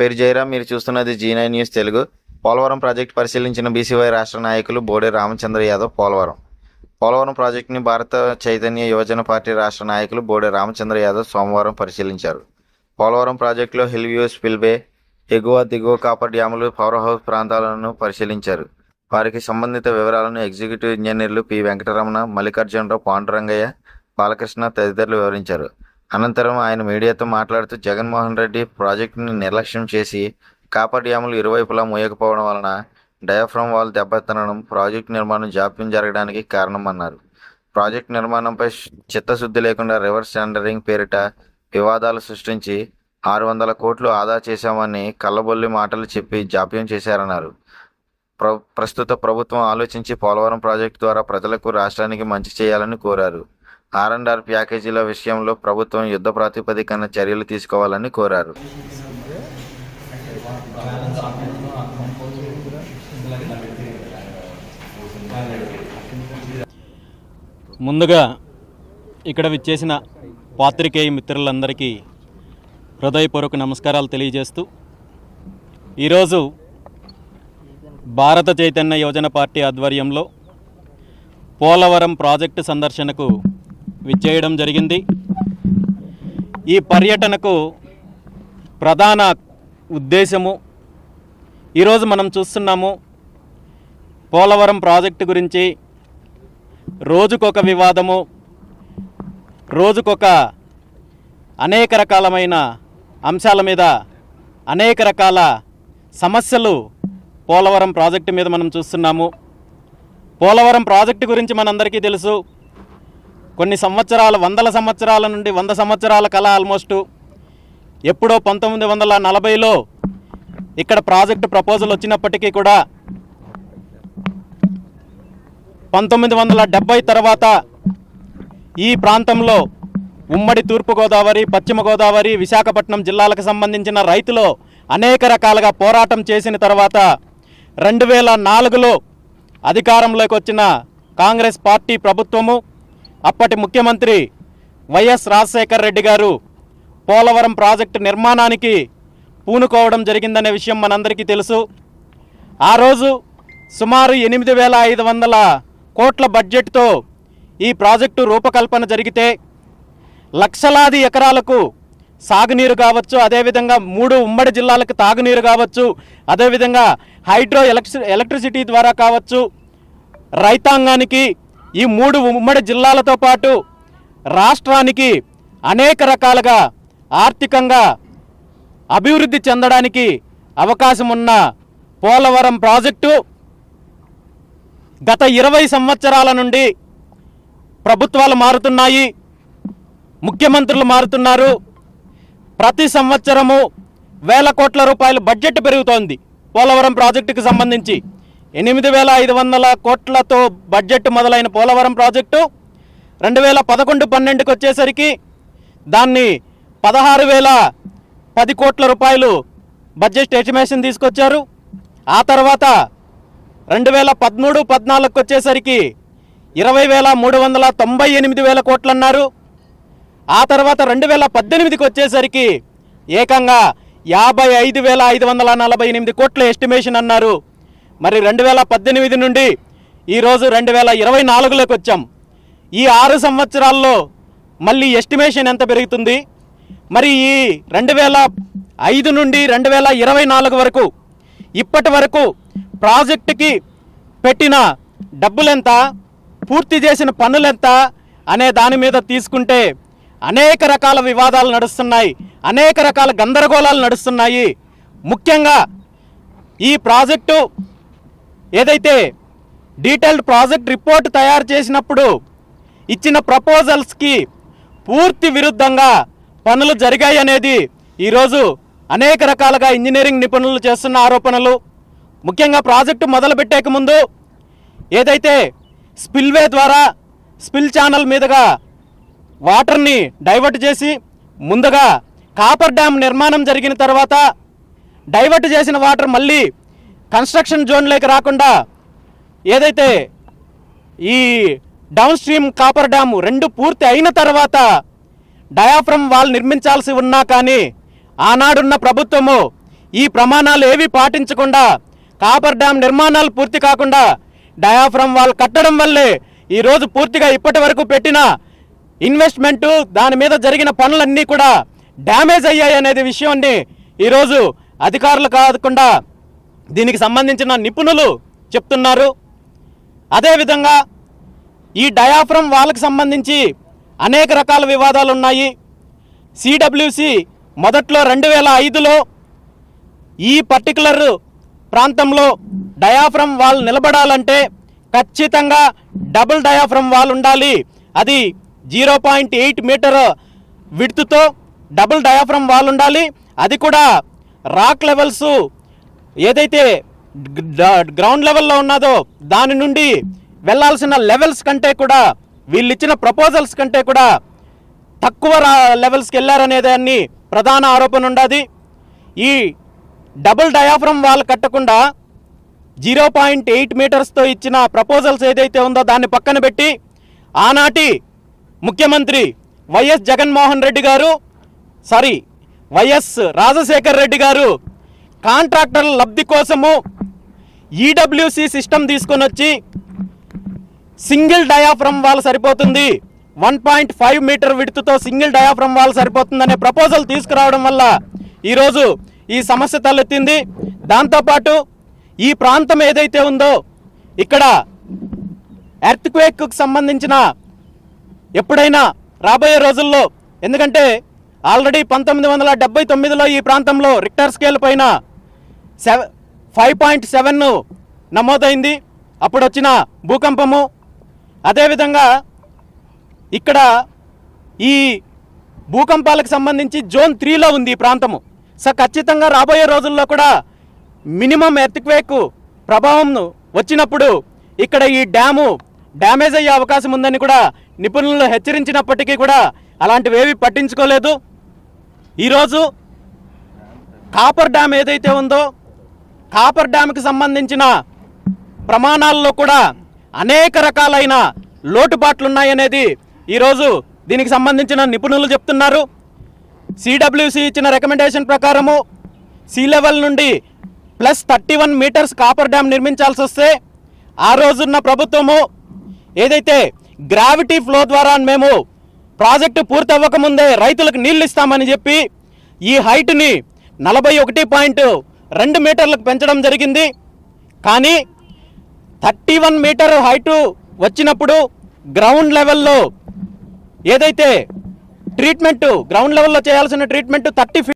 పేరు జయరామ్ మీరు చూస్తున్నది Zee nine news Telugu. Polavaram project పరిశీలించిన బీసీవై రాష్ట్ర నాయకులు బోడే రామచంద్ర యాదవ్ పోలవరం. పోలవరం ప్రాజెక్టుని భారత చైతన్య యువజన పార్టీ రాష్ట్ర నాయకులు బోడే రామచంద్ర యాదవ్ సోమవారం పరిశీలించారు. పోలవరం ప్రాజెక్టులో హిల్ వ్యూ స్పిల్వే ఎగువ దిగువ కాపర్ డ్యాములు పవర్ హౌస్ ప్రాంతాలను పరిశీలించారు. వారికి సంబంధిత వివరాలను ఎగ్జిక్యూటివ్ ఇంజనీర్లు పి. వెంకటరమణ మల్లికార్జునరావు పాండురంగయ్య బాలకృష్ణ తదితరులు వివరించారు. అనంతరం ఆయన మీడియాతో మాట్లాడుతూ జగన్మోహన్ రెడ్డి ప్రాజెక్టుని నిర్లక్ష్యం చేసి కాపర్ డ్యాములు ఇరువైపులా మూయకపోవడం వలన డయాఫ్రమ్ వాల్ దెబ్బతినడం ప్రాజెక్టు నిర్మాణం జాప్యం జరగడానికి కారణమన్నారు. ప్రాజెక్టు నిర్మాణంపై చిత్తశుద్ధి లేకుండా రివర్స్ టెండరింగ్ పేరిట వివాదాలు సృష్టించి ఆరు వందల కోట్లు ఆదా చేశామని కళ్ళబొల్లి మాటలు చెప్పి జాప్యం చేశారన్నారు. ప్ర ప్రస్తుత ప్రభుత్వం ఆలోచించి పోలవరం ప్రాజెక్టు ద్వారా ప్రజలకు రాష్ట్రానికి మంచి చేయాలని కోరారు. ఆర్ అండ్ ఆర్ ప్యాకేజీల విషయంలో ప్రభుత్వం యుద్ధ ప్రాతిపదికన చర్యలు తీసుకోవాలని కోరారు. ముందుగా ఇక్కడ విచ్చేసిన పాత్రికేయ మిత్రులందరికీ హృదయపూర్వక నమస్కారాలు తెలియజేస్తూ ఈరోజు భారత చైతన్య యోజన పార్టీ ఆధ్వర్యంలో పోలవరం ప్రాజెక్టు సందర్శనకు విచ్చేయడం జరిగింది. ఈ పర్యటనకు ప్రధాన ఉద్దేశము ఈరోజు మనం చూస్తున్నాము పోలవరం ప్రాజెక్టు గురించి. రోజుకొక వివాదము రోజుకొక అనేక రకాలమైన అంశాల మీద అనేక రకాల సమస్యలు పోలవరం ప్రాజెక్టు మీద మనం చూస్తున్నాము. పోలవరం ప్రాజెక్టు గురించి మనందరికీ తెలుసు. కొన్ని సంవత్సరాల వందల సంవత్సరాల నుండి వంద సంవత్సరాల కళ ఆల్మోస్ట్ ఎప్పుడో పంతొమ్మిది వందల నలభైలో ఇక్కడ ప్రాజెక్టు ప్రపోజల్ వచ్చినప్పటికీ కూడా పంతొమ్మిది వందల డెబ్బై తర్వాత ఈ ప్రాంతంలో ఉమ్మడి తూర్పుగోదావరి పశ్చిమ గోదావరి విశాఖపట్నం జిల్లాలకు సంబంధించిన రైతులు అనేక రకాలుగా పోరాటం చేసిన తర్వాత రెండు వేల నాలుగులో అధికారంలోకి వచ్చిన కాంగ్రెస్ పార్టీ ప్రభుత్వము అప్పటి ముఖ్యమంత్రి వైఎస్ రాజశేఖర్ రెడ్డి గారు పోలవరం ప్రాజెక్టు నిర్మాణానికి పూనుకోవడం జరిగిందనే విషయం మనందరికీ తెలుసు. ఆ రోజు సుమారు ఎనిమిది వేల ఐదు వందల కోట్ల బడ్జెట్తో ఈ ప్రాజెక్టు రూపకల్పన జరిగితే లక్షలాది ఎకరాలకు సాగునీరు కావచ్చు అదేవిధంగా మూడు ఉమ్మడి జిల్లాలకు తాగునీరు కావచ్చు అదేవిధంగా హైడ్రో ఎలక్ట్రి ఎలక్ట్రిసిటీ ద్వారా కావచ్చు రైతాంగానికి ఈ మూడు ఉమ్మడి జిల్లాలతో పాటు రాష్ట్రానికి అనేక రకాలుగా ఆర్థికంగా అభివృద్ధి చెందడానికి అవకాశం ఉన్న పోలవరం ప్రాజెక్టు గత ఇరవై సంవత్సరాల నుండి ప్రభుత్వాలు మారుతున్నాయి ముఖ్యమంత్రులు మారుతున్నారు. ప్రతి సంవత్సరము వేల కోట్ల రూపాయల బడ్జెట్ పెరుగుతోంది పోలవరం ప్రాజెక్టుకు సంబంధించి. ఎనిమిది వేల ఐదు వందల కోట్లతో బడ్జెట్ మొదలైన పోలవరం ప్రాజెక్టు రెండు వేల పదకొండు పన్నెండుకి వచ్చేసరికి దాన్ని పదహారు వేల పది కోట్ల రూపాయలు బడ్జెట్ ఎస్టిమేషన్ తీసుకొచ్చారు. ఆ తర్వాత రెండు వేల పదమూడు పద్నాలుగుకి వచ్చేసరికి ఇరవై వేల మూడు వందల తొంభై ఎనిమిది వేల కోట్లు అన్నారు ఆ తర్వాత రెండు వేల పద్దెనిమిదికి వచ్చేసరికి ఏకంగా యాభై ఐదు వేల ఐదు వందల నలభై ఎనిమిది కోట్ల ఎస్టిమేషన్ అన్నారు. మరి రెండు వేల పద్దెనిమిది నుండి ఈరోజు రెండు వేల ఇరవై నాలుగులోకి వచ్చాం. ఈ ఆరు సంవత్సరాల్లో మళ్ళీ ఎస్టిమేషన్ ఎంత పెరుగుతుంది? మరి ఈ రెండు వేల ఐదు నుండి రెండు వేల ఇరవై నాలుగు వరకు ఇప్పటి వరకు ప్రాజెక్టుకి పెట్టిన డబ్బులెంత? పూర్తి చేసిన పనులెంత? అనే దాని మీద తీసుకుంటే అనేక రకాల వివాదాలు నడుస్తున్నాయి. అనేక రకాల గందరగోళాలు నడుస్తున్నాయి. ముఖ్యంగా ఈ ప్రాజెక్టు ఏదైతే డీటెయిల్డ్ ప్రాజెక్ట్ రిపోర్ట్ తయారు చేసినప్పుడు ఇచ్చిన ప్రపోజల్స్కి పూర్తి విరుద్ధంగా పనులు జరిగాయి అనేది ఈరోజు అనేక రకాలుగా ఇంజనీరింగ్ నిపుణులు చేస్తున్న ఆరోపణలు. ముఖ్యంగా ప్రాజెక్టు మొదలుపెట్టేక ముందు ఏదైతే స్పిల్వే ద్వారా స్పిల్ ఛానల్ మీదుగా వాటర్ని డైవర్ట్ చేసి ముందుగా కాపర్ డ్యామ్ నిర్మాణం జరిగిన తర్వాత డైవర్ట్ చేసిన వాటర్ మళ్ళీ కన్స్ట్రక్షన్ జోన్లోకి రాకుండా ఏదైతే ఈ డౌన్ స్ట్రీమ్ కాపర్ డ్యాము రెండు పూర్తి అయిన తర్వాత డయాఫ్రమ్ వాల్ నిర్మించాల్సి ఉన్నా కానీ ఆనాడున్న ప్రభుత్వము ఈ ప్రమాణాలు ఏవి పాటించకుండా కాపర్ డ్యామ్ నిర్మాణాలు పూర్తి కాకుండా డయాఫ్రమ్ వాల్ కట్టడం వల్లే ఈరోజు పూర్తిగా ఇప్పటి వరకు పెట్టిన ఇన్వెస్ట్మెంటు దాని మీద జరిగిన పనులన్నీ కూడా డ్యామేజ్ అయ్యాయి అనేది విషయాన్ని ఈరోజు అధికారులు కాకుండా దీనికి సంబంధించిన నిపుణులు చెప్తున్నారు. అదేవిధంగా ఈ డయాఫ్రమ్ వాళ్ళకి సంబంధించి అనేక రకాల వివాదాలు ఉన్నాయి. సిడబ్ల్యూసి మొదట్లో రెండు వేల ఐదులో ఈ పర్టికులర్ ప్రాంతంలో డయాఫ్రమ్ వాల్ నిలబడాలంటే ఖచ్చితంగా డబుల్ డయాఫ్రమ్ వాల్ ఉండాలి. అది జీరో పాయింట్ ఎయిట్ మీటర్ విడ్త్తో డబుల్ డయాఫ్రమ్ వాల్ ఉండాలి. అది కూడా రాక్ లెవెల్స్ ఏదైతే గ్రౌండ్ లెవెల్లో ఉన్నదో దాని నుండి వెళ్ళాల్సిన లెవెల్స్ కంటే కూడా వీళ్ళు ఇచ్చిన ప్రపోజల్స్ కంటే కూడా తక్కువ లెవెల్స్కి వెళ్ళారనే దాన్ని ప్రధాన ఆరోపణ ఉండదు. ఈ డబుల్ డయాఫ్రమ్ వాళ్ళు కట్టకుండా జీరో పాయింట్ ఎయిట్ మీటర్స్తో ఇచ్చిన ప్రపోజల్స్ ఏదైతే ఉందో దాన్ని పక్కన పెట్టి ఆనాటి ముఖ్యమంత్రి వైఎస్ జగన్మోహన్ రెడ్డి గారు సారీ వైఎస్ రాజశేఖర్ రెడ్డి గారు కాంట్రాక్టర్ల లబ్ధి కోసము ఈడబ్ల్యూసి సిస్టమ్ తీసుకొని వచ్చి సింగిల్ డయాఫ్రమ్ వాళ్ళ సరిపోతుంది. వన్ పాయింట్ ఫైవ్ మీటర్ విడుతుతో సింగిల్ డయాఫ్రమ్ వాళ్ళు సరిపోతుందనే ప్రపోజల్ తీసుకురావడం వల్ల ఈరోజు ఈ సమస్య తలెత్తింది. దాంతోపాటు ఈ ప్రాంతం ఏదైతే ఉందో ఇక్కడ ఎర్త్క్వేక్కు సంబంధించిన ఎప్పుడైనా రాబోయే రోజుల్లో ఎందుకంటే ఆల్రెడీ పంతొమ్మిది వందల డెబ్బై తొమ్మిదిలో ఈ ప్రాంతంలో రిక్టర్ స్కేల్ పైన సెవెన్ ఫైవ్ పాయింట్ సెవెన్ నమోదైంది. అప్పుడు వచ్చిన భూకంపము. అదేవిధంగా ఇక్కడ ఈ భూకంపాలకు సంబంధించి జోన్ త్రీలో ఉంది ఈ ప్రాంతము. సో ఖచ్చితంగా రాబోయే రోజుల్లో కూడా మినిమం ఎర్త్క్వేక్ ప్రభావం వచ్చినప్పుడు ఇక్కడ ఈ డ్యాము డ్యామేజ్ అయ్యే అవకాశం ఉందని కూడా నిపుణులు హెచ్చరించినప్పటికీ కూడా అలాంటివేవి పట్టించుకోలేదు. ఈరోజు కాపర్ డ్యామ్ ఏదైతే ఉందో కాపర్ డ్యామ్కి సంబంధించిన ప్రమాణాల్లో కూడా అనేక రకాలైన లోటుపాట్లున్నాయనేది ఈరోజు దీనికి సంబంధించిన నిపుణులు చెప్తున్నారు. సిడబ్ల్యూసి ఇచ్చిన రికమెండేషన్ ప్రకారము సీ లెవెల్ నుండి plus thirty one metres coffer dam నిర్మించాల్సి వస్తే ఆ రోజున్న ప్రభుత్వము ఏదైతే గ్రావిటీ ఫ్లో ద్వారా మేము ప్రాజెక్టు పూర్తి అవ్వకముందే రైతులకు నీళ్ళు ఇస్తామని చెప్పి ఈ హైట్ని నలభై ఒకటి పాయింట్ రెండు మీటర్లకు పెంచడం జరిగింది. కానీ థర్టీ వన్ మీటర్ హైటు వచ్చినప్పుడు గ్రౌండ్ లెవెల్లో ఏదైతే ట్రీట్మెంట్ గ్రౌండ్ లెవెల్లో చేయాల్సిన ట్రీట్మెంట్ థర్టీ